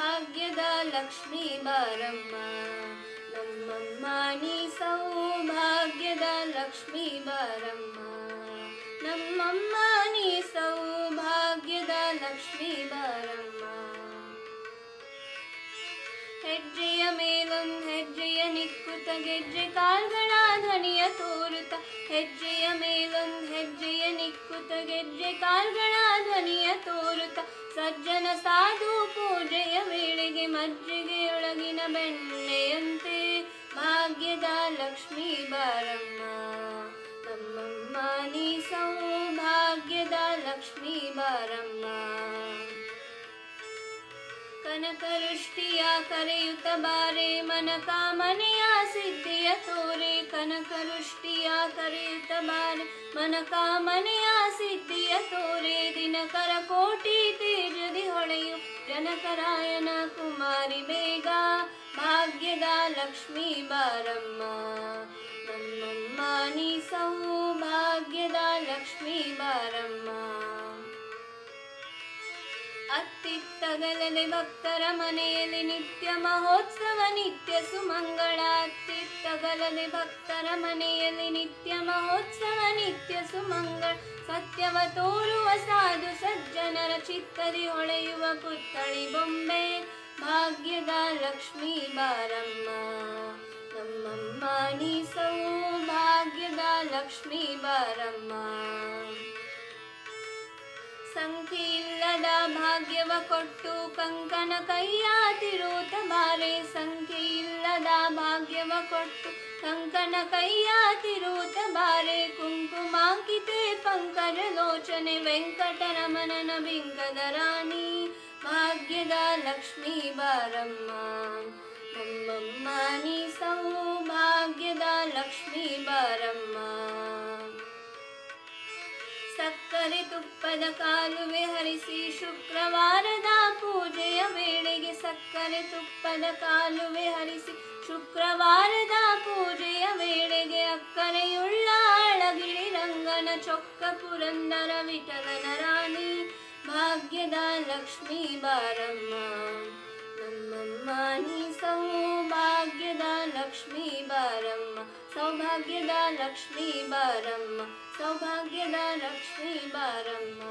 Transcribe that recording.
ಭಾಗ್ಯದ ಲಕ್ಷ್ಮೀ ಬಾರಮ್ಮ ನಮ್ಮಮ್ಮ ನೀ ಸೌಭಾಗ್ಯದ ಲಕ್ಷ್ಮೀ ಬಾರಮ್ಮ ನಮ್ಮಮ್ಮ ನೀ ಸೌಭಾಗ್ಯದ ಲಕ್ಷ್ಮೀ ಬಾರಮ್ಮ ಹೆಜ್ಜೆಯ ಮೇಲೊಂದ್ ಹೆಜ್ಜೆಯ ನಿಕ್ಕುತ ಗೆಜ್ಜೆ ಕಾಲ್ಗಳ ಧ್ವನಿಯ ತೋರುತ್ತ ಹೆಜ್ಜೆಯ ಮೇಲೊಂದ್ ಹೆಜ್ಜೆಯ ನಿಕ್ಕುತ ಗೆಜ್ಜೆ ಕಾಲ್ಗಳ ಧ್ವನಿಯ ತೋರುತ್ತ ಸಜ್ಜನ ಸಾಧು ಪೂಜೆಯ ಮಜ್ಜಿಗೆಯೊಳಗಿನ ಬೆಣ್ಣೆಯಂತೆ ಭಾಗ್ಯದ ಲಕ್ಷ್ಮೀ ಬಾರಮ್ಮ ನಮ್ಮಮ್ಮ, ನೀ ಸೌಭಾಗ್ಯದ ಲಕ್ಷ್ಮೀ ಬಾರಮ್ಮ ಕನಕವೃಷ್ಟಿಯ ಕರೆಯುತ್ತ ಬಾರೆ ಮನ ಕಾಮನೆಯ ಸಿದ್ಧಿಯ ತೋರೆ. ಕನಕವೃಷ್ಟಿಯ ಕರೆಯುತ್ತ ಬಾರೆ ಮನ ಕಾಮನೆಯ ಸಿದ್ಧಿಯ ತೋರೆ. ದಿನಕರ ಕೋಟಿ ತೇಜದಿ ಹೊಳೆಯು, ಜನಕರಾಯನ ಕುಮಾರಿ ಬೇಗ ಭಾಗ್ಯದ ಲಕ್ಷ್ಮೀ ಬಾರಮ್ಮ. ನಮ್ಮಮ್ಮ ನೀ ಸೌಭಾಗ್ಯದ ಲಕ್ಷ್ಮೀ ಬಾರಮ್ಮ. ಅತ್ತಿತ್ತಗಲದೆ ಭಕ್ತರ ಮನೆಯಲ್ಲಿ ನಿತ್ಯ ಮಹೋತ್ಸವ, ನಿತ್ಯ ಸುಮಂಗಳ. ಅತ್ತಿತ್ತಗಲದೆ ಭಕ್ತರ ಮನೆಯಲ್ಲಿ ನಿತ್ಯ ಮಹೋತ್ಸವ, ನಿತ್ಯ ಸುಮಂಗಳ. ಸತ್ಯವ ತೋರುವ ಸಾಧು ಸಜ್ಜನರ ಚಿತ್ತದಿ ಹೊಳೆಯುವ ಪುತ್ಥಳಿ ಬೊಂಬೆ ಭಾಗ್ಯದ ಲಕ್ಷ್ಮೀ ಬಾರಮ್ಮ. ನಮ್ಮಮ್ಮ ನೀ ಸೌಭಾಗ್ಯದ ಲಕ್ಷ್ಮೀ ಬಾರಮ್ಮ. ಸಂಖ್ಯೆ ಇಲ್ಲದ ಭಾಗ್ಯವ ಕೊಟ್ಟು ಕಂಕನ ಕೈಯ ತಿರುತ ಬಾರೆ ಸಂಖ್ಯೆ ಇಲ್ಲದ ಭಾಗ್ಯವ ಕೊಟ್ಟು ಕಂಕನ ಕೈಯ ಬಾರೆ ಕುಂಕುಮಾಂಕಿತೆ ಪಂಕಜ ಲೋಚನೆ ವೆಂಕಟರಮಣನ ಬಿಂಕದ ರಾಣಿ. ಭಾಗ್ಯದ ಲಕ್ಷ್ಮೀ ಬಾರಮ್ಮ. ನಮ್ಮಮ್ಮ ನೀ ಸೌಭಾಗ್ಯದ ಲಕ್ಷ್ಮೀ ಬಾರಮ್ಮ. ಸಕ್ಕರೆ ತುಪ್ಪದ ಕಾಲುವೆ ಹರಿಸಿ ಶುಕ್ರವಾರದ ಪೂಜೆಯ ವೇಳೆಗೆ ಸಕ್ಕರೆ ತುಪ್ಪದ ಕಾಲುವೆ ಹರಿಸಿ ಶುಕ್ರವಾರದ ಪೂಜೆಯ ವೇಳೆಗೆ ಅಕ್ಕರೆಯುಳ್ಳ ಅಳಗಿಳಿ ರಂಗನ ಚೊಕ್ಕ ಪುರಂದರ ವಿಠಲನ ರಾಣಿ ಭಾಗ್ಯದ ಲಕ್ಷ್ಮೀ ಬಾರಮ್ಮ ನಮ್ಮಮ್ಮ ನೀ ಸೌಭಾಗ್ಯದ ಲಕ್ಷ್ಮೀ ಬಾರಮ್ಮ ಸೌಭಾಗ್ಯದ ಲಕ್ಷ್ಮೀ ಬಾರಮ್ಮ ಸೌಭಾಗ್ಯದ ಲಕ್ಷ್ಮೀ ಬಾರಮ್ಮ